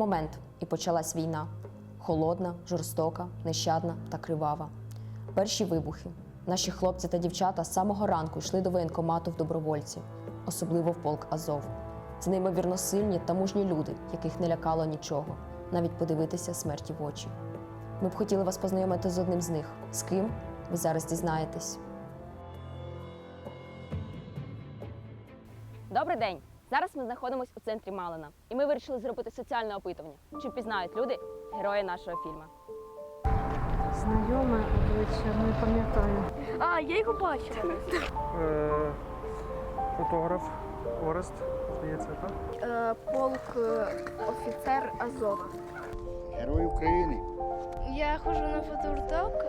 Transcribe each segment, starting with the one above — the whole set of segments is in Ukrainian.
момент, і почалась війна. Холодна, жорстока, нещадна та кривава. Перші вибухи. Наші хлопці та дівчата з самого ранку йшли до воєнкомату в добровольці, особливо в полк Азов. Це неймовірно сильні та мужні люди, яких не лякало нічого, навіть подивитися смерті в очі. Ми б хотіли вас познайомити з одним з них. З ким? Ви зараз дізнаєтесь. Добрий день! Зараз ми знаходимося у центрі Малина, і ми вирішили зробити соціальне опитування. Чи впізнають люди героя нашого фільму? Знайоме обличчя, не пам'ятаю. А, я його бачила. Е, фотограф Орест, здається, так? Е, полк е, офіцер Азова. Герой України. Я ходжу на фотогурток,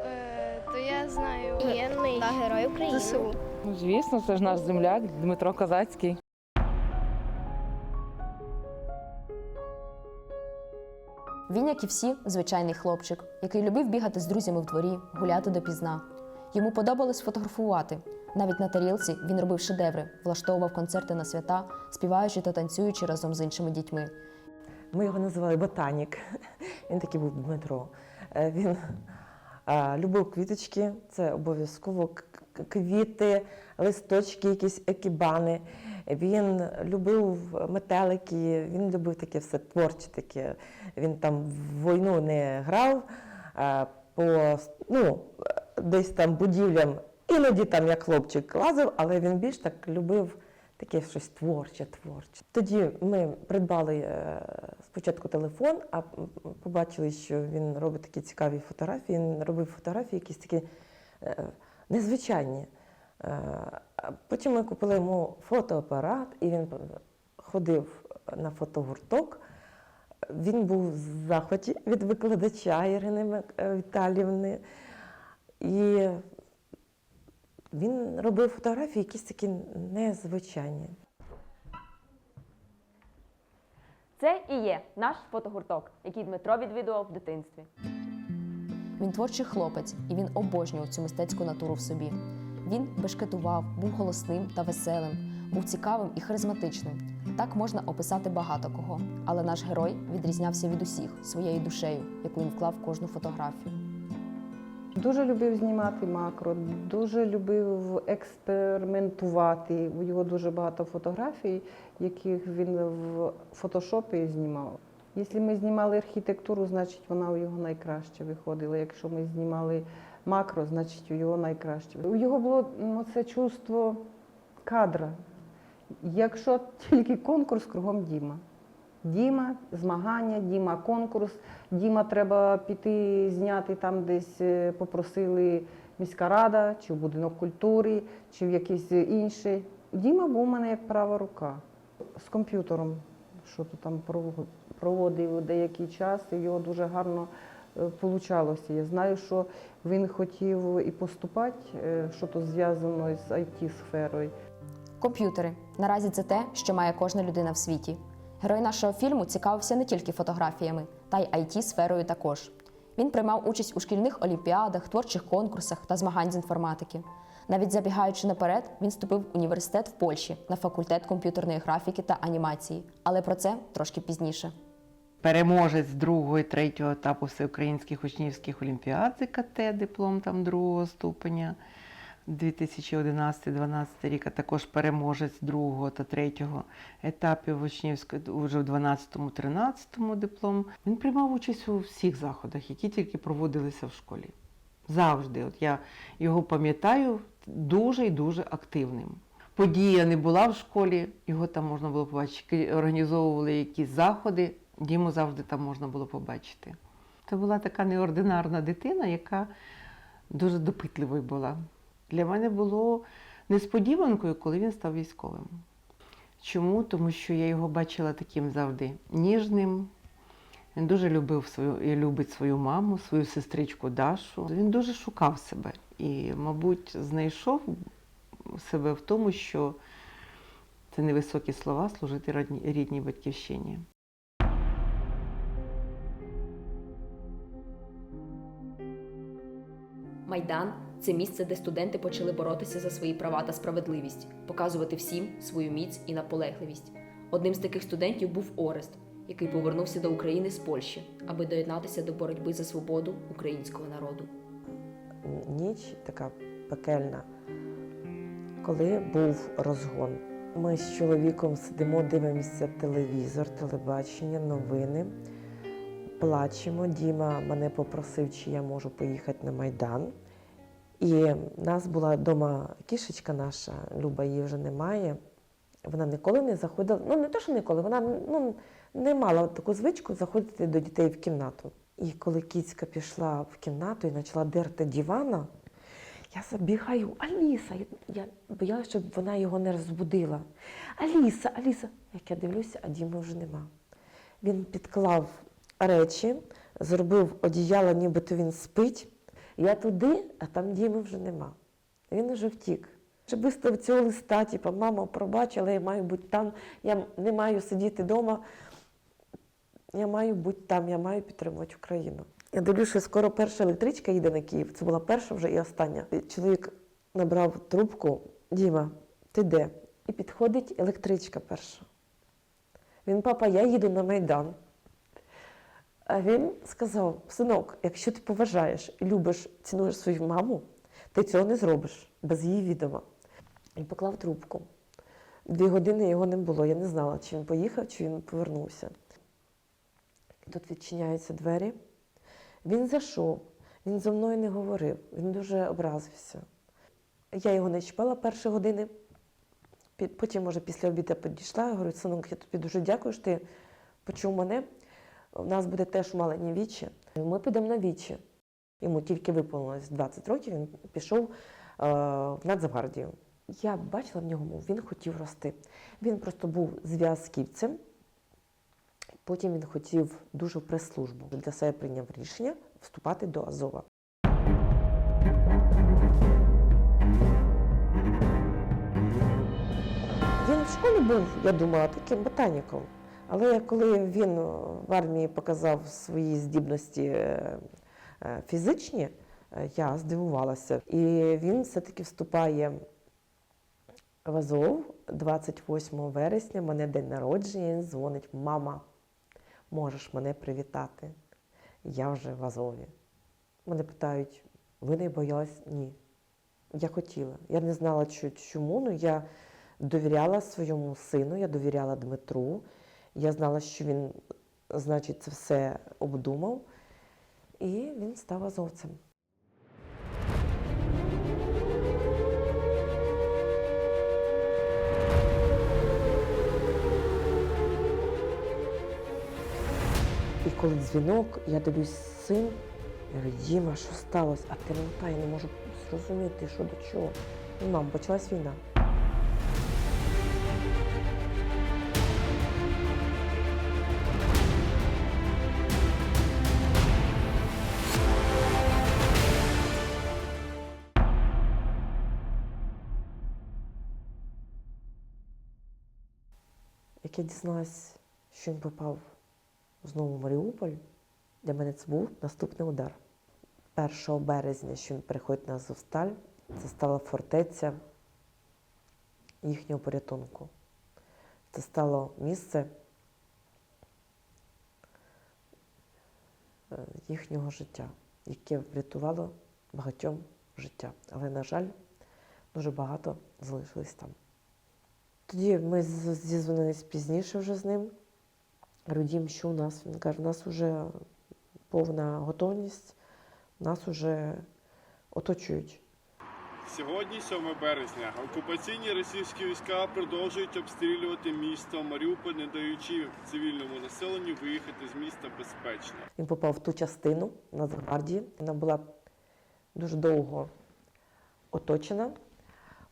то я знаю герой України. ЗСУ. Ну, звісно, це ж наш земляк Дмитро Козацький. Він, як і всі, звичайний хлопчик, який любив бігати з друзями в дворі, гуляти допізна. Йому подобалось фотографувати. Навіть на тарілці він робив шедеври, влаштовував концерти на свята, співаючи та танцюючи разом з іншими дітьми. Ми його називали ботанік. Він такий був Дмитро. Е, Він е, любив квіточки, це обов'язково квіти, листочки, якісь екібани. Він любив метелики, він любив таке все творче таке. Він там в війну не грав, е, по ну, е, десь там будівлям, іноді там як хлопчик лазив, але він більш так любив таке щось творче, творче. Тоді ми придбали е, спочатку телефон, а побачили, що він робить такі цікаві фотографії. Він робив фотографії якісь такі е, незвичайні. А Потім ми купили йому фотоапарат, і він ходив на фотогурток. Він був в захваті від викладача Ірини е, Віталіївни. І він робив фотографії якісь такі незвичайні. Це і є наш фотогурток, який Дмитро відвідував в дитинстві. Він творчий хлопець, і він обожнював цю мистецьку натуру в собі. Він бешкетував, був голосним та веселим, був цікавим і харизматичним. Так можна описати багато кого. Але наш герой відрізнявся від усіх своєю душею, яку він вклав в кожну фотографію. Дуже любив знімати макро, дуже любив експериментувати. У його дуже багато фотографій, яких він в фотошопі знімав. Якщо ми знімали архітектуру, значить вона у його найкраще виходила. Якщо ми знімали макро, значить у його найкраще. У його було ну, це чувство кадра. Якщо тільки конкурс, кругом Діма. Діма, змагання, Діма, конкурс. Діма треба піти зняти там, десь е, попросили міська рада, чи в будинок культури, чи в якийсь інший. Діма був у мене як права рука з комп'ютером, що то там проводив деякий час, і його дуже гарно вийшло. Я знаю, що він хотів і поступати, е, що то зв'язано з IT-сферою. Комп'ютери наразі це те, що має кожна людина в світі. Герой нашого фільму цікавився не тільки фотографіями, та й it сферою також. Він приймав участь у шкільних олімпіадах, творчих конкурсах та змагань з інформатики. Навіть забігаючи наперед, він вступив в університет в Польщі на факультет комп'ютерної графіки та анімації. Але про це трошки пізніше. Переможець другого і третього етапу всеукраїнських учнівських олімпіад ЗКТ, диплом там другого ступеня 2011-2012 рік, а також переможець другого та третього етапів учнівської вже в 12-13 диплом. Він приймав участь у всіх заходах, які тільки проводилися в школі. Завжди. От я його пам'ятаю дуже і дуже активним. Подія не була в школі, його там можна було побачити. Організовували якісь заходи, Діму завжди там можна було побачити. Це була така неординарна дитина, яка дуже допитливою була. Для мене було несподіванкою, коли він став військовим. Чому? Тому що я його бачила таким завжди ніжним. Він дуже любив свою і любить свою маму, свою сестричку Дашу. Він дуже шукав себе і, мабуть, знайшов себе в тому, що це невисокі слова служити рідній батьківщині. Майдан це місце, де студенти почали боротися за свої права та справедливість, показувати всім свою міць і наполегливість. Одним з таких студентів був Орест. який повернувся до України з Польщі, аби доєднатися до боротьби за свободу українського народу. ніч така пекельна, коли був розгон. Ми з чоловіком сидимо, дивимося телевізор, телебачення, новини, плачемо. Діма мене попросив, чи я можу поїхати на Майдан. І в нас була вдома кішечка наша, Люба її вже немає. Вона ніколи не заходила, ну не те, що ніколи, вона ну, не мала таку звичку заходити до дітей в кімнату. І коли кіцька пішла в кімнату і почала дерти дивана, я забігаю, Аліса, я, боялася, щоб вона його не розбудила. Аліса, Аліса. Як я дивлюся, а Діми вже нема. Він підклав речі, зробив одіяло, нібито він спить. Я туди, а там Діми вже нема. Він вже втік. Ще виставив цього листа, типу, мама, пробач, але я маю бути там, я не маю сидіти вдома. Я маю бути там, я маю підтримувати Україну. Я дивлюся, що скоро перша електричка їде на Київ. Це була перша вже і остання. Чоловік набрав трубку: Діма, ти де? І підходить електричка перша. Він, папа, я їду на Майдан. А він сказав: синок, якщо ти поважаєш і любиш, цінуєш свою маму, ти цього не зробиш без її відома. І поклав трубку. Дві години його не було. Я не знала, чи він поїхав, чи він повернувся. Тут відчиняються двері. Він зайшов, він зі мною не говорив, він дуже образився. Я його не чіпала перші години. Потім, може, після обіду підійшла, я говорю, синок, я тобі дуже дякую, що ти почув мене. У нас буде теж малені вічі. Ми підемо на вічі. Йому тільки виповнилось 20 років, він пішов е, в Нацгвардію. Я бачила в ньому, він хотів рости. Він просто був зв'язківцем. Потім він хотів дуже в прес-службу. Для себе прийняв рішення вступати до Азова. Він в школі був, я думала, таким ботаніком. Але коли він в армії показав свої здібності е, е, фізичні, е, я здивувалася. І він все-таки вступає в Азов 28 вересня, мене день народження, він дзвонить, мама, можеш мене привітати? Я вже в Азові. Мене питають, ви не боялась? Ні. Я хотіла. Я не знала чому, але я довіряла своєму сину, я довіряла Дмитру. Я знала, що він, значить, це все обдумав, і він став азовцем. І коли дзвінок, я дивлюсь син, я говорю, Діма, що сталося? А темнота, я не можу зрозуміти, що до чого. І мам, почалась війна. Як я дізналась, що він попав знову в Маріуполь, для мене це був наступний удар. 1 березня, що він приходить на Азовсталь, це стала фортеця їхнього порятунку. Це стало місце е, їхнього життя, яке врятувало багатьом життя. Але, на жаль, дуже багато залишилось там. Тоді ми зізвонились пізніше вже з ним. Говорю, «Дім, що у нас? Він каже, у нас вже повна готовність, нас вже оточують. Сьогодні, 7 березня, окупаційні російські війська продовжують обстрілювати місто Маріуполь, не даючи цивільному населенню виїхати з міста безпечно. Він попав в ту частину Нацгвардії. Вона була дуже довго оточена.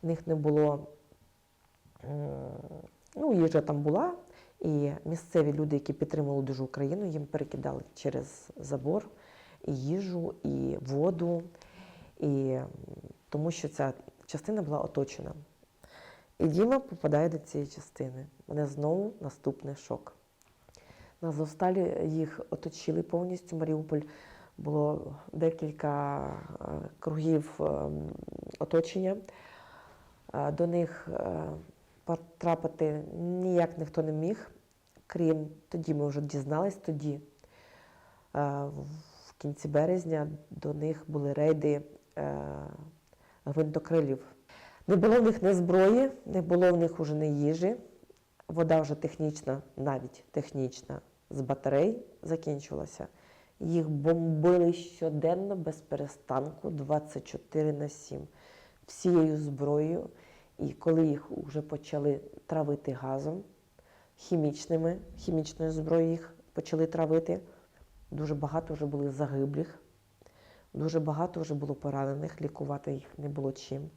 У них не було, ну, їжа там була, і місцеві люди, які підтримували дуже Україну, їм перекидали через забор і їжу, і воду, і тому що ця частина була оточена. І Діма попадає до цієї частини. Мене знову наступний шок. На Азовсталі їх оточили повністю. Маріуполь було декілька е, кругів е, оточення. Е, До них е, потрапити ніяк ніхто не міг. Крим. Тоді ми вже дізнались тоді. Е, В кінці березня до них були рейди е, гвинтокрилів. Не було в них ні зброї, не було в них уже ні їжі. Вода вже технічна, навіть технічна, з батарей закінчилася. Їх бомбили щоденно без перестанку 24 на 7 всією зброєю. І коли їх вже почали травити газом, хімічними, хімічною зброєю їх почали травити, дуже багато вже були загиблих, дуже багато вже було поранених, лікувати їх не було чим.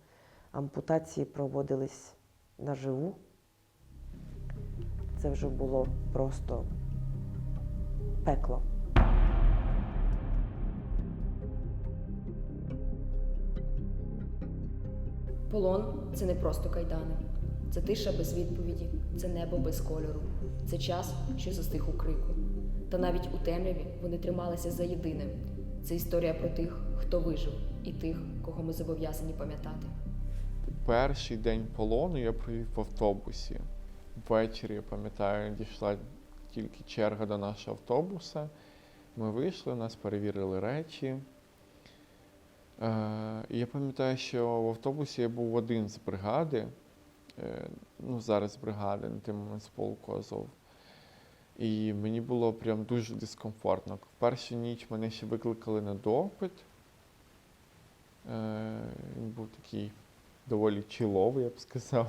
Ампутації проводились наживу. Це вже було просто пекло. Полон це не просто кайдани, це тиша без відповіді, це небо без кольору, це час, що застиг у крику. Та навіть у темряві вони трималися за єдине. Це історія про тих, хто вижив, і тих, кого ми зобов'язані пам'ятати. Перший день полону я провів в автобусі. Ввечері, я пам'ятаю, дійшла тільки черга до нашого автобуса. Ми вийшли, нас перевірили речі. Е, я пам'ятаю, що в автобусі я був один з бригади, е, ну зараз бригади, на той момент з полку Азов. І мені було прям дуже дискомфортно. В першу ніч мене ще викликали на допит. Е, він був такий доволі чіловий, я б сказав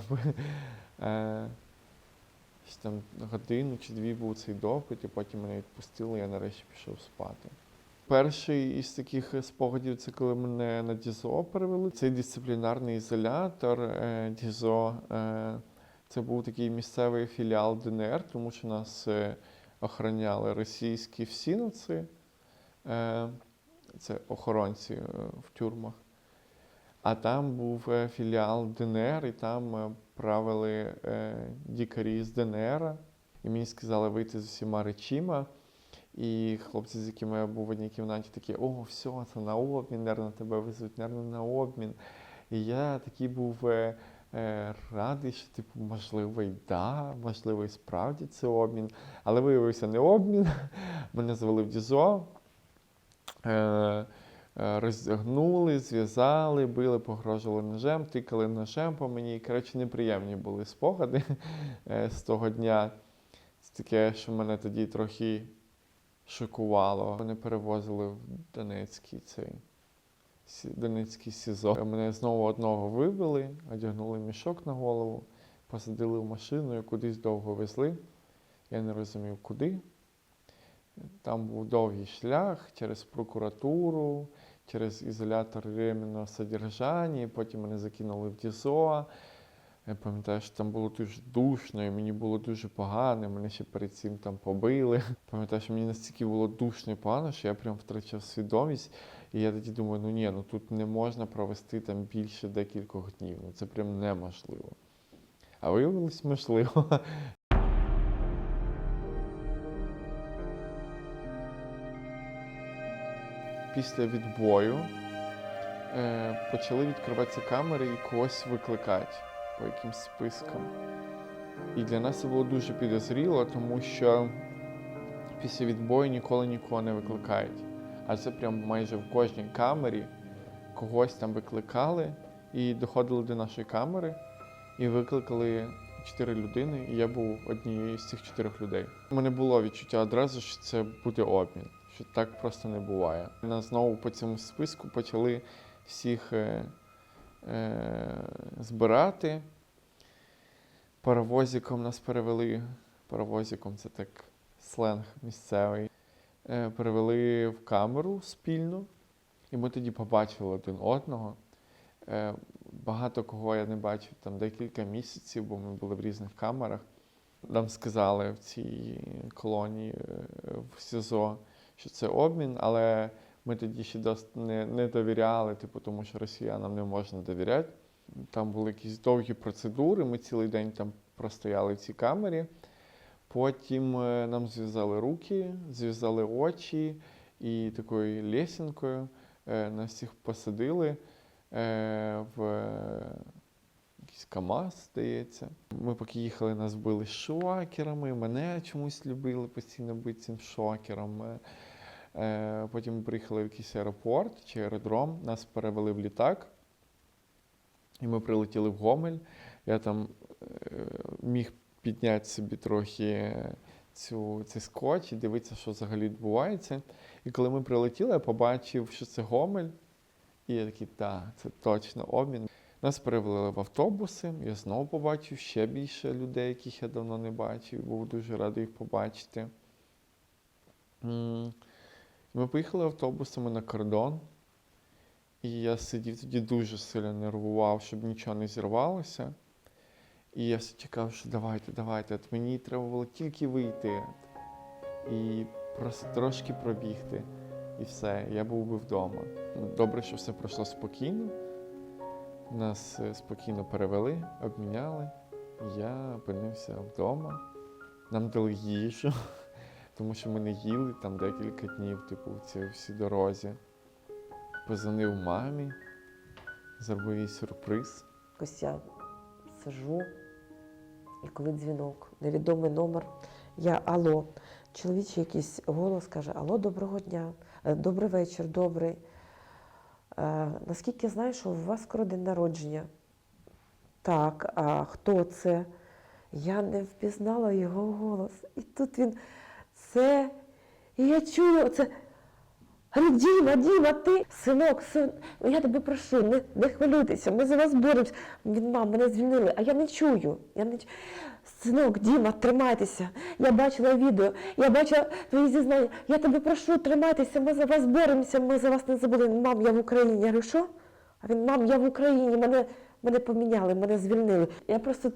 там годину чи дві був цей допит, і потім мене відпустили, я нарешті пішов спати. Перший із таких спогадів це коли мене на ДІЗО перевели. Цей дисциплінарний ізолятор е, ДІЗО. Е, це був такий місцевий філіал ДНР, тому що нас е, охороняли російські всіновці, е, це охоронці е, в тюрмах. А там був е, філіал ДНР, і там е, правили е, дікарі з ДНР. І мені сказали вийти з усіма речима. І хлопці, з якими я був в одній кімнаті, такі, о, все, це на обмін, нервно тебе везуть, нервно на обмін. І я такий був е, е, радий, що, типу, можливо, і да, можливо, і справді це обмін. Але виявився не обмін. Мене звели в ДІЗО. Е, е, Роздягнули, зв'язали, били, погрожували ножем, тикали ножем по мені. Коротше, неприємні були спогади е, з того дня. Це таке, що мене тоді трохи шокувало. Вони перевозили в Донецький цей Донецький СІЗО. Мене знову одного вивели, одягнули мішок на голову, посадили в машину і кудись довго везли. Я не розумів, куди. Там був довгий шлях через прокуратуру, через ізолятор временного содержання, потім мене закинули в ДІЗО. Я пам'ятаю, що там було дуже душно, і мені було дуже погано, мене ще перед цим там побили. Пам'ятаю, що мені настільки було душно і погано, що я прям втрачав свідомість. І я тоді думаю, ну ні, ну тут не можна провести там більше декількох днів. Ну це прям неможливо. А виявилось можливо. Після відбою е, почали відкриватися камери і когось викликати по якимсь спискам. І для нас це було дуже підозріло, тому що після відбою ніколи нікого не викликають. А це прям майже в кожній камері когось там викликали і доходили до нашої камери і викликали чотири людини, і я був однією з цих чотирьох людей. У мене було відчуття одразу, що це буде обмін, що так просто не буває. Нас знову по цьому списку почали всіх е, збирати. Паровозиком нас перевели. Паровозиком це так сленг місцевий. Е, перевели в камеру спільну, і ми тоді побачили один одного. Е, багато кого я не бачив там декілька місяців, бо ми були в різних камерах. Нам сказали в цій колонії е, в СІЗО, що це обмін, але ми тоді ще не, не довіряли, типу, тому що росіянам не можна довіряти. Там були якісь довгі процедури, ми цілий день там простояли в цій камері. Потім е, нам зв'язали руки, зв'язали очі і такою лесінкою е, нас всіх посадили е, в якийсь КАМАЗ, здається. Ми поки їхали, нас били шокерами, мене чомусь любили постійно бити цим шокером. Е, Потім приїхали в якийсь аеропорт чи аеродром, нас перевели в літак, і ми прилетіли в Гомель. Я там е, міг підняти собі трохи цю, цей скотч і дивитися, що взагалі відбувається. І коли ми прилетіли, я побачив, що це Гомель. І я такий, так, це точно обмін. Нас перевели в автобуси. Я знову побачив ще більше людей, яких я давно не бачив. Був дуже радий їх побачити. Ми поїхали автобусами на кордон. І я сидів тоді дуже сильно нервував, щоб нічого не зірвалося. І я все чекав, що давайте, давайте. От мені треба було тільки вийти і просто трошки пробігти. І все, я був би вдома. Добре, що все пройшло спокійно. Нас е, спокійно перевели, обміняли. Я опинився вдома. Нам дали їжу, тому що ми не їли там декілька днів, типу, в цій всій дорозі. Позвонив мамі, зробив їй сюрприз. Ось я сижу, і коли дзвінок, невідомий номер, я алло. Чоловічий якийсь голос каже: Алло, доброго дня, е, добрий вечір, добрий. Е, наскільки я знаю, що у вас скоро день народження. Так, а хто це? Я не впізнала його голос. І тут він це. І я чую це. Діма, Діма, ти, синок, син, я тебе прошу, не, не хвилюйтеся, ми за вас боремось. Він, мам, мене звільнили, а я не чую. Я не... Синок, Діма, тримайтеся. Я бачила відео, я бачила твої зізнання. Я тебе прошу, тримайтеся, ми за вас боремося, ми за вас не забули. Мам, я в Україні. Я говорю, що? А він, мам, я в Україні, мене, мене поміняли, мене звільнили. Я просто.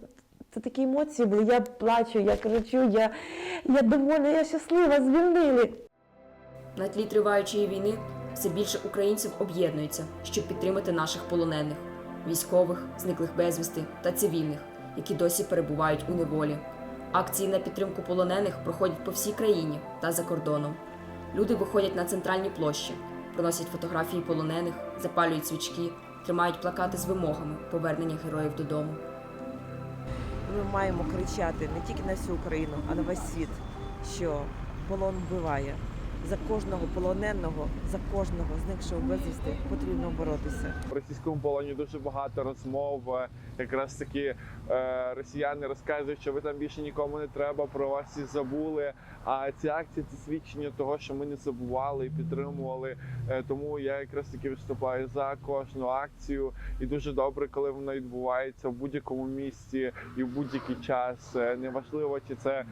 Це такі емоції були, я плачу, я кричу, я, я довольна, я щаслива, звільнили. На тлі триваючої війни все більше українців об'єднуються, щоб підтримати наших полонених, військових, зниклих безвісти та цивільних, які досі перебувають у неволі. Акції на підтримку полонених проходять по всій країні та за кордоном. Люди виходять на центральні площі, приносять фотографії полонених, запалюють свічки, тримають плакати з вимогами повернення героїв додому. Ми маємо кричати не тільки на всю Україну, а на весь світ, що полон вбиває. За кожного полоненого, за кожного зникшого безвісти потрібно боротися. В російському полоні дуже багато розмов. е, Якраз таки е, росіяни розказують, що ви там більше нікому не треба, про вас всі забули. А ці акції це свідчення того, що ми не забували і підтримували. Е, тому я якраз таки виступаю за кожну акцію. І дуже добре, коли вона відбувається в будь-якому місці і в будь-який час. Неважливо, чи це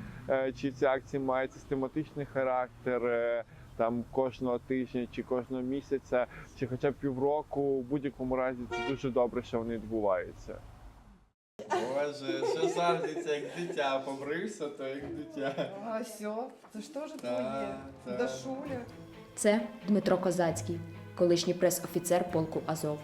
чи ці акції мають систематичний характер. Там кожного тижня чи кожного місяця, чи хоча б півроку, в будь-якому разі це дуже добре, що вони відбуваються. Боже, що сардиться, як дитя, побрився, то як дитя. А все, це ж теж Та, та. Дашуля. Це Дмитро Козацький, колишній прес-офіцер полку Азов.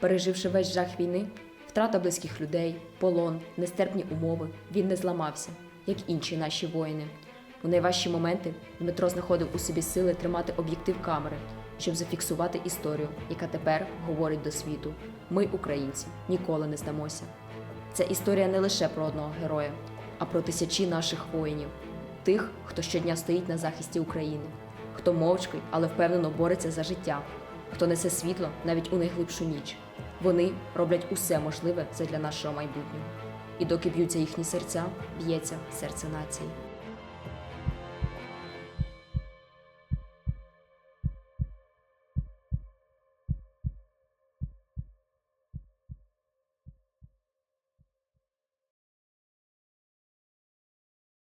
Переживши весь жах війни, втрата близьких людей, полон, нестерпні умови, він не зламався, як інші наші воїни. У найважчі моменти Дмитро знаходив у собі сили тримати об'єктив камери, щоб зафіксувати історію, яка тепер говорить до світу: ми, українці, ніколи не здамося. Це історія не лише про одного героя, а про тисячі наших воїнів, тих, хто щодня стоїть на захисті України, хто мовчки, але впевнено бореться за життя, хто несе світло навіть у найглибшу ніч. Вони роблять усе можливе задля нашого майбутнього. І доки б'ються їхні серця, б'ється серце нації.